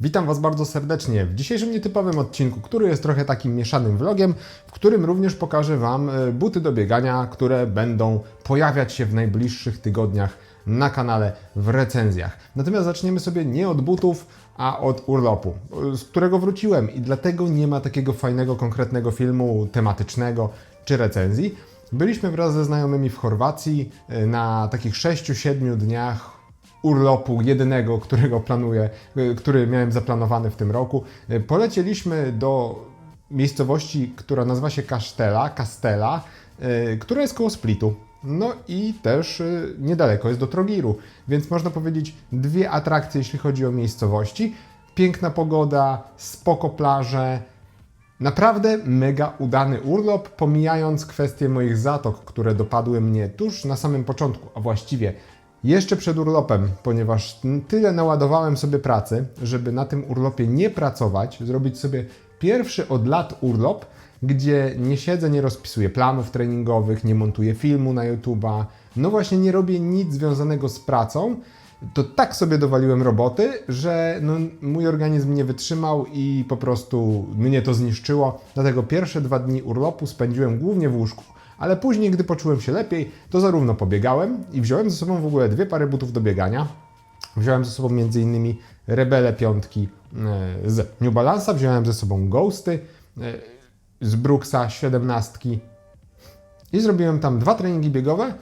Witam Was bardzo serdecznie w dzisiejszym nietypowym odcinku, który jest trochę takim mieszanym vlogiem, w którym również pokażę Wam e, buty do biegania, które będą pojawiać się w najbliższych tygodniach na kanale w recenzjach. Natomiast zaczniemy sobie nie od butów, a od urlopu, e, z którego wróciłem i dlatego nie ma takiego fajnego, konkretnego filmu tematycznego czy recenzji. Byliśmy wraz ze znajomymi w Chorwacji e, na takich 6-7 dniach urlopu jedynego, którego planuję, y, który miałem zaplanowany w tym roku. Y, Polecieliśmy do miejscowości, która nazywa się Kasztela, Kastela, y, która jest koło Splitu. No i też niedaleko jest do Trogiru, więc można powiedzieć dwie atrakcje, jeśli chodzi o miejscowości. Piękna pogoda, spoko plaże, Naprawdę mega udany urlop, pomijając kwestie moich zatok, które dopadły mnie tuż na samym początku, a właściwie jeszcze przed urlopem, ponieważ tyle naładowałem sobie pracy, żeby na tym urlopie nie pracować, zrobić sobie pierwszy od lat urlop, gdzie nie siedzę, nie rozpisuję planów treningowych, nie montuję filmu na YouTube'a, no właśnie nie robię nic związanego z pracą, to tak sobie dowaliłem roboty, że no, mój organizm nie wytrzymał i po prostu mnie to zniszczyło. Dlatego pierwsze dwa dni urlopu spędziłem głównie w łóżku. Ale później, gdy poczułem się lepiej, to zarówno pobiegałem i wziąłem ze sobą w ogóle dwie pary butów do biegania. Wziąłem ze sobą m.in. Rebele piątki e, z New Balance'a, wziąłem ze sobą Ghosty e, z Brooksa 17 i zrobiłem tam dwa treningi biegowe,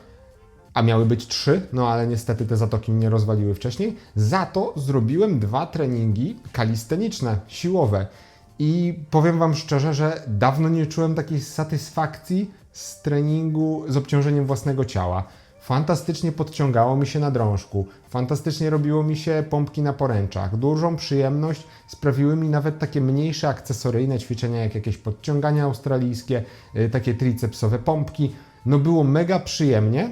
a miały być trzy, no ale niestety te zatoki mnie rozwaliły wcześniej. Za to zrobiłem dwa treningi kalisteniczne, siłowe. I powiem Wam szczerze, że dawno nie czułem takiej satysfakcji z treningu z obciążeniem własnego ciała. Fantastycznie podciągało mi się na drążku, fantastycznie robiło mi się pompki na poręczach. Dużą przyjemność sprawiły mi nawet takie mniejsze akcesoryjne ćwiczenia, jak jakieś podciągania australijskie, y, takie tricepsowe pompki. No było mega przyjemnie,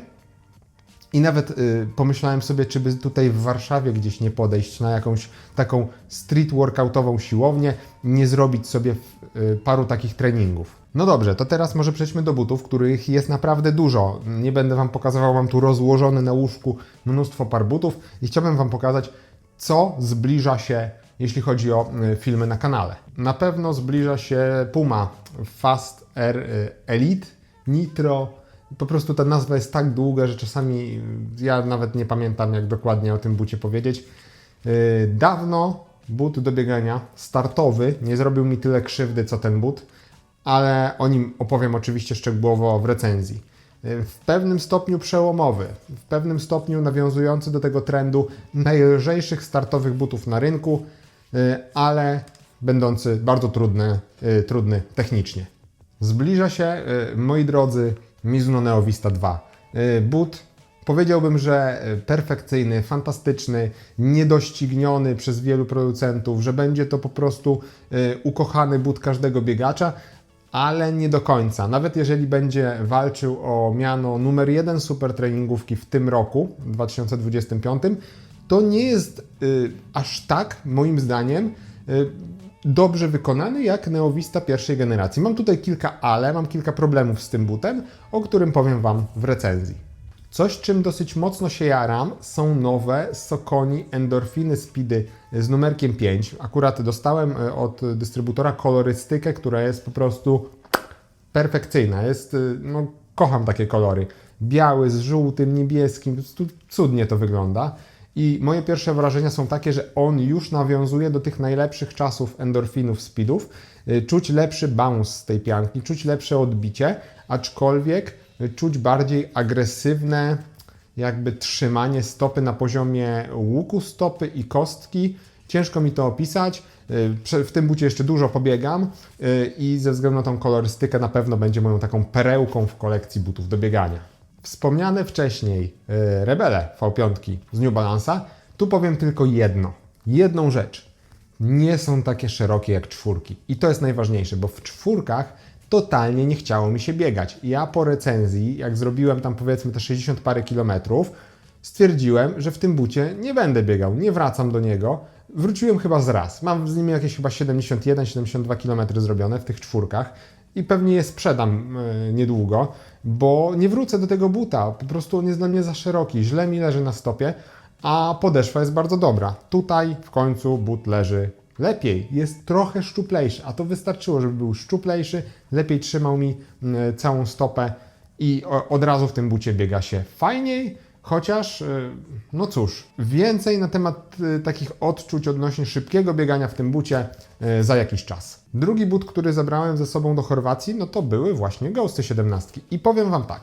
i nawet y, pomyślałem sobie, czy by tutaj w Warszawie gdzieś nie podejść na jakąś taką street workoutową siłownię, nie zrobić sobie y, paru takich treningów. No dobrze, to teraz może przejdźmy do butów, których jest naprawdę dużo. Nie będę Wam pokazywał, mam tu rozłożone na łóżku mnóstwo par butów i chciałbym Wam pokazać, co zbliża się, jeśli chodzi o y, filmy na kanale. Na pewno zbliża się Puma Fast Air y, Elite Nitro po prostu ta nazwa jest tak długa, że czasami ja nawet nie pamiętam, jak dokładnie o tym bucie powiedzieć. Dawno but do biegania startowy nie zrobił mi tyle krzywdy co ten but, ale o nim opowiem oczywiście szczegółowo w recenzji. W pewnym stopniu przełomowy, w pewnym stopniu nawiązujący do tego trendu najlżejszych startowych butów na rynku, yy, ale będący bardzo trudny, yy, trudny technicznie. Zbliża się, y, moi drodzy, Mizuno Neo Vista 2. Y, But powiedziałbym, że y, perfekcyjny, fantastyczny, niedościgniony przez wielu producentów, że będzie to po prostu y, ukochany but każdego biegacza, ale nie do końca. Nawet jeżeli będzie walczył o miano numer jeden super treningówki w tym roku, 2025, to nie jest y, aż tak, moim zdaniem, y, dobrze wykonany jak Neovista pierwszej generacji. Mam tutaj kilka ale, mam kilka problemów z tym butem, o którym powiem Wam w recenzji. Coś, czym dosyć mocno się jaram, są nowe Sokoni Endorfiny Speedy z numerkiem 5. Akurat dostałem e, od dystrybutora kolorystykę, która jest po prostu perfekcyjna. Jest, y, no, kocham takie kolory. Biały z żółtym, niebieskim, prostu cudnie to wygląda. I moje pierwsze wrażenia są takie, że on już nawiązuje do tych najlepszych czasów endorfinów, speedów. Y, Czuć lepszy bounce z tej pianki, czuć lepsze odbicie, aczkolwiek czuć bardziej agresywne jakby trzymanie stopy na poziomie łuku stopy i kostki. Ciężko mi to opisać. Prze- W tym bucie jeszcze dużo pobiegam y, i ze względu na tą kolorystykę na pewno będzie moją taką perełką w kolekcji butów do biegania. Wspomniane wcześniej y, Rebele V5 z New Balance'a, tu powiem tylko jedno, jedną rzecz. Nie są takie szerokie jak czwórki. I to jest najważniejsze, bo w czwórkach totalnie nie chciało mi się biegać. Ja po recenzji, jak zrobiłem tam powiedzmy te 60 parę kilometrów, stwierdziłem, że w tym bucie nie będę biegał, nie wracam do niego. Wróciłem chyba z raz. Mam z nimi jakieś chyba 71-72 km zrobione w tych czwórkach i pewnie je sprzedam e, niedługo, bo nie wrócę do tego buta. Po prostu on jest dla mnie za szeroki, źle mi leży na stopie, a podeszwa jest bardzo dobra. Tutaj w końcu but leży lepiej, jest trochę szczuplejszy, a to wystarczyło, żeby był szczuplejszy, lepiej trzymał mi mm, całą stopę i od razu w tym bucie biega się fajniej, chociaż, y, no cóż, więcej na temat y, takich odczuć odnośnie szybkiego biegania w tym bucie y, za jakiś czas. Drugi but, który zabrałem ze sobą do Chorwacji, no to były właśnie Ghosty 17. I powiem Wam tak,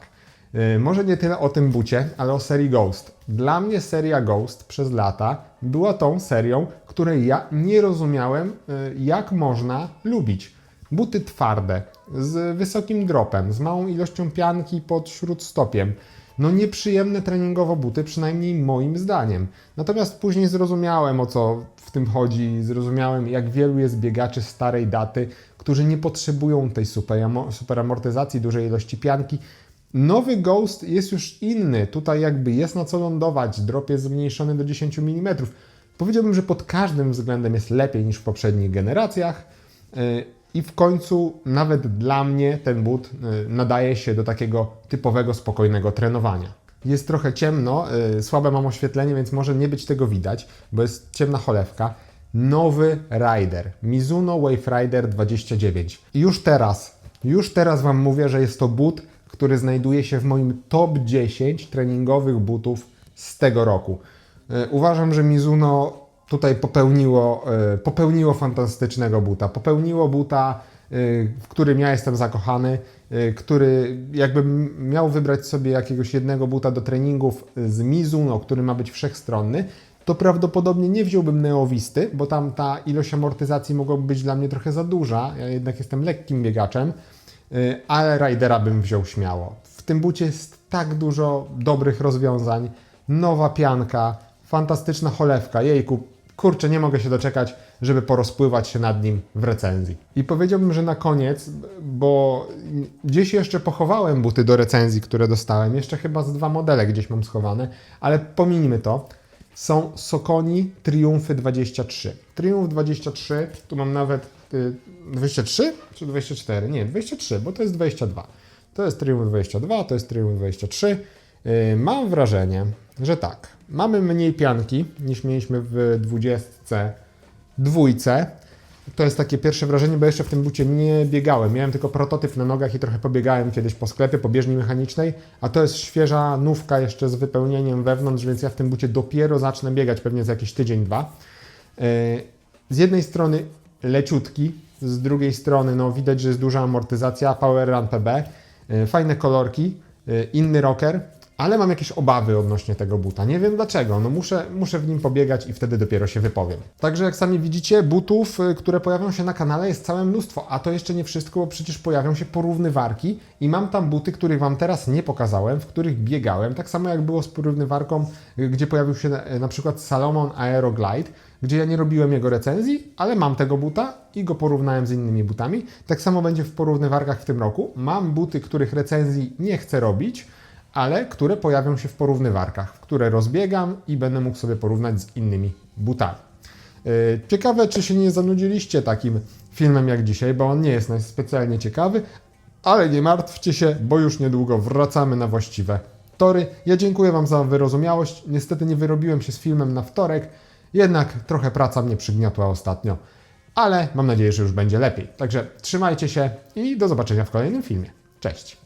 może nie tyle o tym bucie, ale o serii Ghost. Dla mnie seria Ghost przez lata była tą serią, której ja nie rozumiałem, y, jak można lubić. Buty twarde, z wysokim dropem, z małą ilością pianki pod śródstopiem. No nieprzyjemne treningowo buty, przynajmniej moim zdaniem. Natomiast później zrozumiałem o co w tym chodzi, zrozumiałem jak wielu jest biegaczy starej daty, którzy nie potrzebują tej super, super amortyzacji, dużej ilości pianki. Nowy Ghost jest już inny, tutaj jakby jest na co lądować, drop jest zmniejszony do 10 mm. Powiedziałbym, że pod każdym względem jest lepiej niż w poprzednich generacjach. Yy, I w końcu, nawet dla mnie, ten but yy, nadaje się do takiego typowego, spokojnego trenowania. Jest trochę ciemno, yy, słabe mam oświetlenie, więc może nie być tego widać, bo jest ciemna cholewka. Nowy Rider, Mizuno Wave Rider 29. I już teraz, już teraz Wam mówię, że jest to but, który znajduje się w moim top 10 treningowych butów z tego roku. E, Uważam, że Mizuno tutaj popełniło, e, popełniło fantastycznego buta. Popełniło buta, e, w którym ja jestem zakochany, który jakbym miał wybrać sobie jakiegoś jednego buta do treningów z Mizuno, który ma być wszechstronny, to prawdopodobnie nie wziąłbym neowisty, bo tam ta ilość amortyzacji mogłaby być dla mnie trochę za duża. Ja jednak jestem lekkim biegaczem, ale Ridera bym wziął śmiało. W tym bucie jest tak dużo dobrych rozwiązań. Nowa pianka, fantastyczna cholewka. Jejku, kurczę, nie mogę się doczekać, żeby porozpływać się nad nim w recenzji. I powiedziałbym, że na koniec, bo gdzieś jeszcze pochowałem buty do recenzji, które dostałem. Jeszcze chyba z dwa modele gdzieś mam schowane, ale pominijmy to są Sokoni Triumfy 23. Triumf 23, tu mam nawet y, 23 czy 24? Nie, 23, bo to jest 22. To jest Triumf 22, to jest Triumf 23. Y, mam wrażenie, że tak, mamy mniej pianki niż mieliśmy w 20 dwójce. To jest takie pierwsze wrażenie, bo jeszcze w tym bucie nie biegałem. Miałem tylko prototyp na nogach i trochę pobiegałem kiedyś po sklepie, po bieżni mechanicznej, a to jest świeża nówka jeszcze z wypełnieniem wewnątrz, więc ja w tym bucie dopiero zacznę biegać pewnie za jakiś tydzień, dwa. Yy, Z jednej strony leciutki, z drugiej strony no, widać, że jest duża amortyzacja, Power Run PB, yy, fajne kolorki, yy, inny rocker, ale mam jakieś obawy odnośnie tego buta. Nie wiem dlaczego. No muszę, muszę w nim pobiegać i wtedy dopiero się wypowiem. Także jak sami widzicie, butów, y, które pojawią się na kanale jest całe mnóstwo, a to jeszcze nie wszystko, bo przecież pojawią się porównywarki i mam tam buty, których Wam teraz nie pokazałem, w których biegałem, tak samo jak było z porównywarką, y, gdzie pojawił się na, na przykład Salomon Aeroglide, gdzie ja nie robiłem jego recenzji, ale mam tego buta i go porównałem z innymi butami. Tak samo będzie w porównywarkach w tym roku. Mam buty, których recenzji nie chcę robić, ale które pojawią się w porównywarkach, które rozbiegam i będę mógł sobie porównać z innymi butami. Yy, Ciekawe, czy się nie zanudziliście takim filmem jak dzisiaj, bo on nie jest specjalnie ciekawy, ale nie martwcie się, bo już niedługo wracamy na właściwe tory. Ja dziękuję Wam za wyrozumiałość. Niestety nie wyrobiłem się z filmem na wtorek, jednak trochę praca mnie przygniotła ostatnio, ale mam nadzieję, że już będzie lepiej. Także trzymajcie się i do zobaczenia w kolejnym filmie. Cześć!